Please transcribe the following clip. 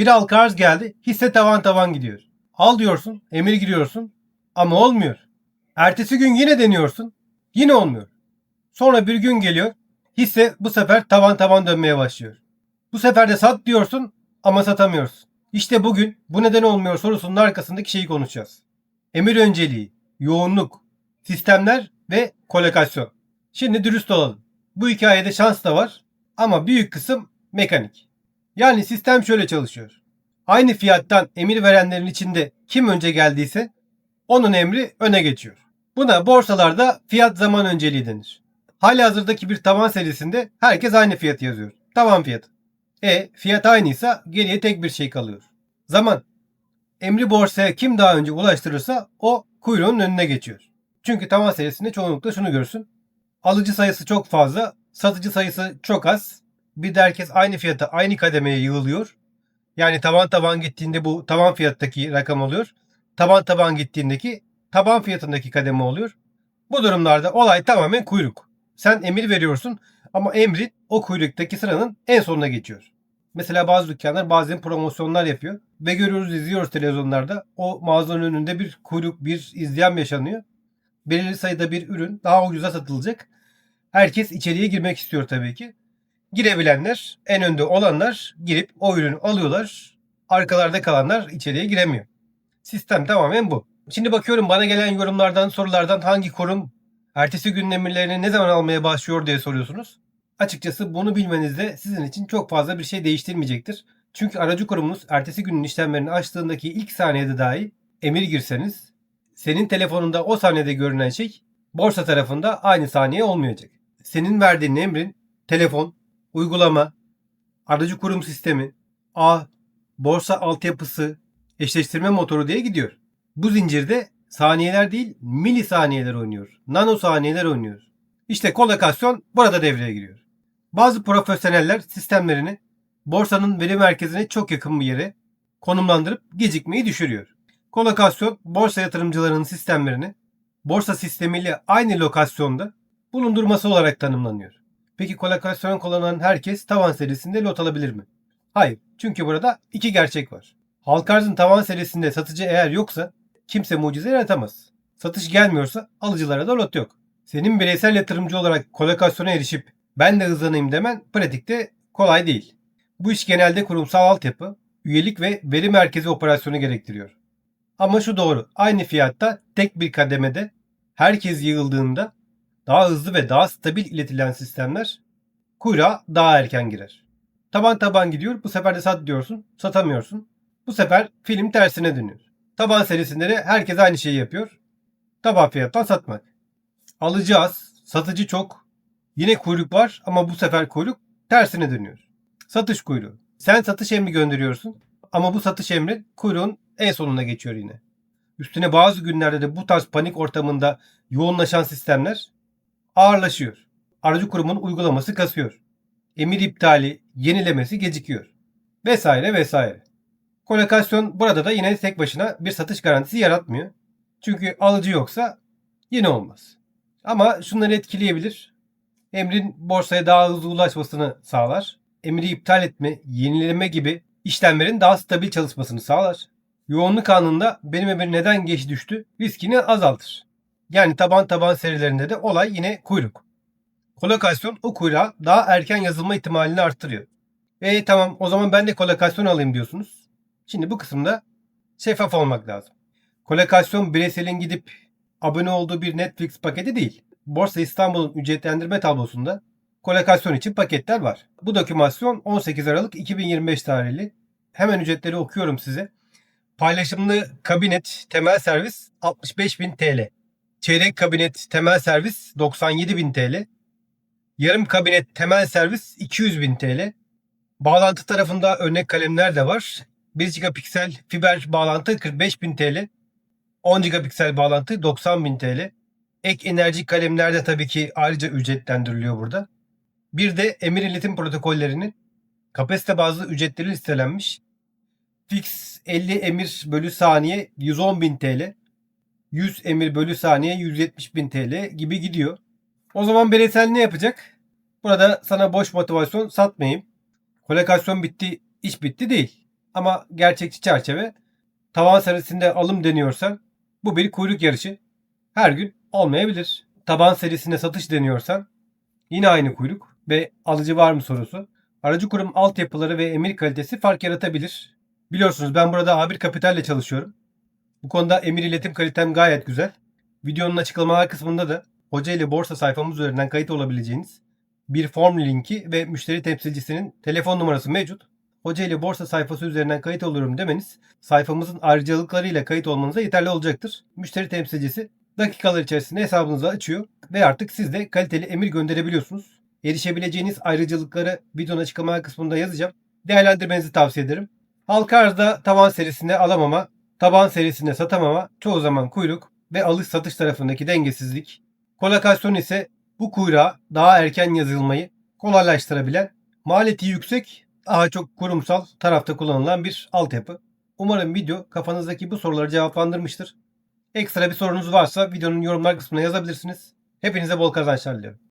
Bir halka arz geldi. Hisse tavan tavan gidiyor. Al diyorsun. Emir giriyorsun. Ama olmuyor. Ertesi gün yine deniyorsun. Yine olmuyor. Sonra bir gün geliyor. Hisse bu sefer tavan tavan dönmeye başlıyor. Bu sefer de sat diyorsun ama satamıyorsun. İşte bugün bu neden olmuyor sorusunun arkasındaki şeyi konuşacağız. Emir önceliği, yoğunluk, sistemler ve kolokasyon. Şimdi dürüst olalım. Bu hikayede şans da var ama büyük kısım mekanik. Yani sistem şöyle çalışıyor. Aynı fiyattan emir verenlerin içinde kim önce geldiyse onun emri öne geçiyor. Buna borsalarda fiyat zaman önceliği denir. Hali hazırdaki bir tavan serisinde herkes aynı fiyatı yazıyor. Tavan fiyatı. E fiyat aynıysa geriye tek bir şey kalıyor. Zaman. Emri borsaya kim daha önce ulaştırırsa o kuyruğun önüne geçiyor. Çünkü tavan serisinde çoğunlukla şunu görsün. Alıcı sayısı çok fazla, satıcı sayısı çok az. Bir de herkes aynı fiyata, aynı kademeye yığılıyor. Yani taban taban gittiğinde bu taban fiyattaki rakam oluyor. Taban taban gittiğindeki taban fiyatındaki kademe oluyor. Bu durumlarda olay tamamen kuyruk. Sen emir veriyorsun ama emrin o kuyruktaki sıranın en sonuna geçiyor. Mesela bazı dükkanlar bazen promosyonlar yapıyor ve görüyoruz izliyoruz televizyonlarda o mağazanın önünde bir kuyruk bir izleyen yaşanıyor. Belirli sayıda bir ürün daha ucuza satılacak. Herkes içeriye girmek istiyor tabii ki. Girebilenler, en önde olanlar girip o ürünü alıyorlar. Arkalarda kalanlar içeriye giremiyor. Sistem tamamen bu. Şimdi bakıyorum bana gelen yorumlardan, sorulardan hangi kurum ertesi gün emirlerini ne zaman almaya başlıyor diye soruyorsunuz. Açıkçası bunu bilmeniz de sizin için çok fazla bir şey değiştirmeyecektir. Çünkü aracı kurumunuz ertesi günün işlemlerini açtığındaki ilk saniyede dahi emir girseniz senin telefonunda o saniyede görünen şey borsa tarafında aynı saniye olmayacak. Senin verdiğin emrin telefon, uygulama, aracı kurum sistemi, ağ, borsa altyapısı, eşleştirme motoru diye gidiyor. Bu zincirde saniyeler değil milisaniyeler oynuyor. Nano saniyeler oynuyor. İşte kolokasyon burada devreye giriyor. Bazı profesyoneller sistemlerini borsanın veri merkezine çok yakın bir yere konumlandırıp gecikmeyi düşürüyor. Kolokasyon borsa yatırımcılarının sistemlerini borsa sistemiyle aynı lokasyonda bulundurması olarak tanımlanıyor. Peki kolokasyon kullanan herkes tavan serisinde lot alabilir mi? Hayır. Çünkü burada iki gerçek var. Halk tavan serisinde satıcı eğer yoksa kimse mucize yaratamaz. Satış gelmiyorsa alıcılara da lot yok. Senin bireysel yatırımcı olarak kolokasyona erişip ben de hızlanayım demen pratikte kolay değil. Bu iş genelde kurumsal altyapı, üyelik ve veri merkezi operasyonu gerektiriyor. Ama şu doğru, aynı fiyatta tek bir kademede herkes yığıldığında daha hızlı ve daha stabil iletilen sistemler kuyruğa daha erken girer. Taban taban gidiyor, bu sefer de sat diyorsun, satamıyorsun. Bu sefer film tersine dönüyor. Taban serisinde de herkes aynı şeyi yapıyor. Taban fiyattan satmak. Alıcı az, satıcı çok. Yine kuyruk var ama bu sefer kuyruk tersine dönüyor. Satış kuyruğu. Sen satış emri gönderiyorsun ama bu satış emri kuyruğun en sonuna geçiyor yine. Üstüne bazı günlerde de bu tarz panik ortamında yoğunlaşan sistemler ağırlaşıyor. Aracı kurumun uygulaması kasıyor. Emir iptali, yenilemesi gecikiyor. Vesaire vesaire. Kolokasyon burada da yine tek başına bir satış garantisi yaratmıyor. Çünkü alıcı yoksa yine olmaz. Ama şunları etkileyebilir. Emrin borsaya daha hızlı ulaşmasını sağlar. Emri iptal etme, yenileme gibi işlemlerin daha stabil çalışmasını sağlar. Yoğunluk anında benim emir neden geç düştü riskini azaltır. Yani taban taban serilerinde de olay yine kuyruk. Kolokasyon o kuyruğa daha erken yazılma ihtimalini arttırıyor. E tamam o zaman ben de kolokasyon alayım diyorsunuz. Şimdi bu kısımda şeffaf olmak lazım. Kolokasyon bireyselin gidip abone olduğu bir Netflix paketi değil. Borsa İstanbul'un ücretlendirme tablosunda kolokasyon için paketler var. Bu dokümasyon 18 Aralık 2025 tarihli. Hemen ücretleri okuyorum size. Paylaşımlı kabinet temel servis 65.000 TL. Çeyrek kabinet temel servis 97.000 TL. Yarım kabinet temel servis 200.000 TL. Bağlantı tarafında örnek kalemler de var. 1 gigapiksel fiber bağlantı 45.000 TL. 10 gigapiksel bağlantı 90.000 TL. Ek enerji kalemler de tabii ki ayrıca ücretlendiriliyor burada. Bir de emir iletim protokollerinin kapasite bazlı ücretleri listelenmiş. Fix 50 emir bölü saniye 110.000 TL. 100 emir bölü saniye 170.000 TL gibi gidiyor. O zaman bireysel ne yapacak? Burada sana boş motivasyon satmayayım. Kolokasyon bitti, iş bitti değil. Ama gerçekçi çerçeve tavan serisinde alım deniyorsan bu bir kuyruk yarışı. Her gün olmayabilir. Taban serisinde satış deniyorsan yine aynı kuyruk ve alıcı var mı sorusu. Aracı kurum altyapıları ve emir kalitesi fark yaratabilir. Biliyorsunuz ben burada A1 Kapital ile çalışıyorum. Bu konuda emir iletim kalitem gayet güzel. Videonun açıklamalar kısmında da hoca ile borsa sayfamız üzerinden kayıt olabileceğiniz bir form linki ve müşteri temsilcisinin telefon numarası mevcut. Hoca ile borsa sayfası üzerinden kayıt oluyorum demeniz sayfamızın ayrıcalıklarıyla kayıt olmanıza yeterli olacaktır. Müşteri temsilcisi dakikalar içerisinde hesabınızı açıyor ve artık siz de kaliteli emir gönderebiliyorsunuz. Erişebileceğiniz ayrıcalıkları videonun açıklamalar kısmında yazacağım. Değerlendirmenizi tavsiye ederim. Halka arzda tavan serisinde alamama, taban serisinde satamama, çoğu zaman kuyruk ve alış satış tarafındaki dengesizlik. Kolokasyon ise bu kuyruğa daha erken yazılmayı kolaylaştırabilen, maliyeti yüksek, daha çok kurumsal tarafta kullanılan bir altyapı. Umarım video kafanızdaki bu soruları cevaplandırmıştır. Ekstra bir sorunuz varsa videonun yorumlar kısmına yazabilirsiniz. Hepinize bol kazançlar diliyorum.